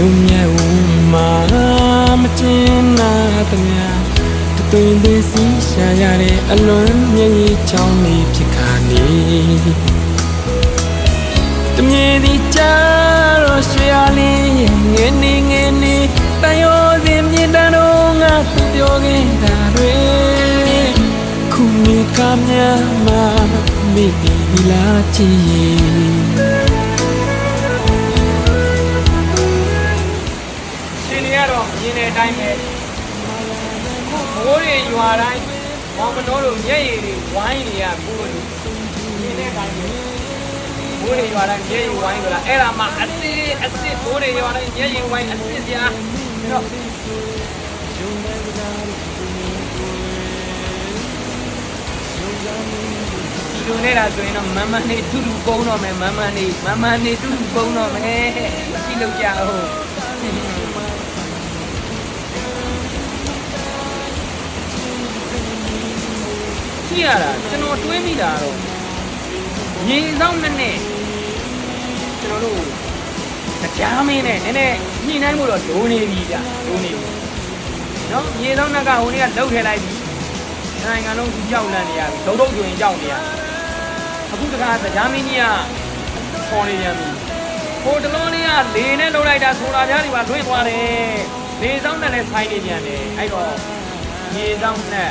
မြို့မြတ်ဦးမှာမကျင်းနာသမျှတသွင်သွင်းစီရှာရတဲ့အလွန်မြည်ကြီးချောင်းလေးဖြစ်ခါနေတမြေဒီကြတော့ရွှေရလေးငယ်နေငယ်နေတန်ရောစင်မြင့်တန်းတော့ငါသူပြောခဲ့တာတွေခုနေကမြမှာမိဒီလာချီ မြင်တဲ့အတိုင်းပဲခုမိုးတွေရွာတိုင်းမောင်မတော်တို့မျက်ရည်တွေဝိုင်းနေရကိုယ်လို့မြင်တဲ့အတိုင်းပဲမိုးတွေရွာတိုင်းမျက်ရည်ဝိုင်းကြလားအဲ့ဒါမှအစ်စ်အစ်စ်မိုးတွေရွာတိုင်းမျက်ရည်ဝိုင်းအစ်စ်စရာအဲ့တော့ဒီလိုနေတာဆိုရင်တော့မမနေတူတူပုံတော့မယ်မမနေမမနေတူတူပုံတော့မယ်ကြည့်လို့ကြအောင် ကြည့်ရတာကျွန်တော်တွေးမိတာတော့ရေဆောင်နဲ့နဲ့ကျွန်တော်တို့ကြားမင်းနဲ့နည်းနည်းညှိနှိုင်းမှုတော့ဒိုးနေပြီဗျဒိုးနေပြီနော်ရေဆောင်နဲ့ကဟိုနေ့ကလှုပ်ထဲလိုက်ပြီနိုင်ငံလုံးကြီးကြောက်လန့်နေရပြီဒုတ်ဒုတ်ဆိုရင်ကြောက်နေရအခုတခါကြားမင်းကြီးကပေါ်နေပြန်ပြီဟိုတလုံးလေးကလေနဲ့လှုပ်လိုက်တာဆိုတာပြားတွေပါလွင့်သွားတယ်လေဆောင်နဲ့လည်းဆိုင်နေပြန်တယ်အဲ့တော့ရေဆောင်နဲ့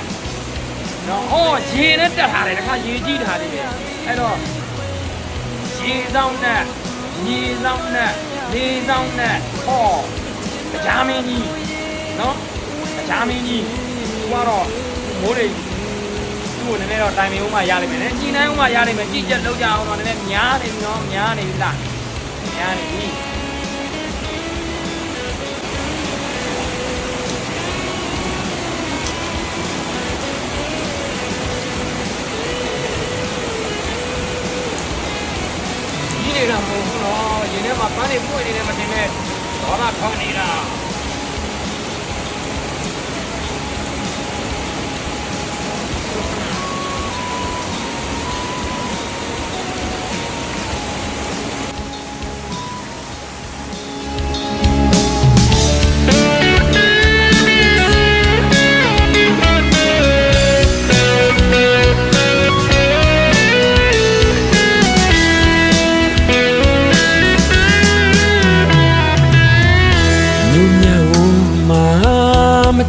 နော်အော်ရေနဲ့တက်ထားတယ်တခါရေကြီးထားတယ်အဲ့တော့ရေဆောင်နဲ့ရေဆောင်နဲ့လေဆောင်နဲ့ဟောတရားမင်းကြီးနော်တရားမင်းကြီးသူကတော့မိုးတွေသူ့ကိုနည်းနည်းတော့တိုင်ပင်ဦးမှရလိမ့်မယ်နဲ့ကြည်နိုင်ဦးမှရလိမ့်မယ်ကြည်ချက်လောက်ကြအောင်တော့နည်းနည်းများနေပြီနော်များနေပြီလားများနေပြီ မဟုတ်ဘူးနော်ရင်ထဲမှာပန်းနေပွင့်နေတယ်မတင်နဲ့ဒေါသခေါင်းနေတာ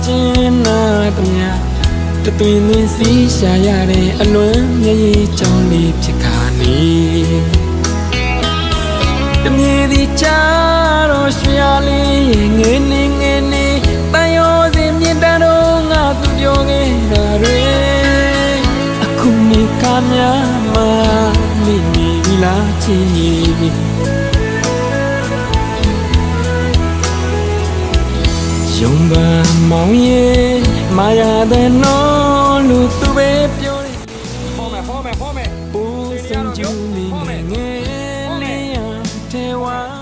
မကျင်းနာသမျှတသွင်သွင်းစီရှာရတဲ့အလွန်မြည်ကြီးချောင်းလေးဖြစ်ခါနေတမြေဒီကြတော့ရွှေရလေးငယ်နေငယ်နေတန်ရောစင်မြင့်တန်းတော့ငါသူပြောခဲ့တာတွေအခုနေကမြမှာမိမိလာချီ ယုံကမောင်ရဲ့မာယာတဲ့နော်လူသူပဲပြောတယ်ဟောမယ်ဟောမယ်ဟောမယ်ပူစင်ကျူမီငယ်နေရတဲ့ဝါ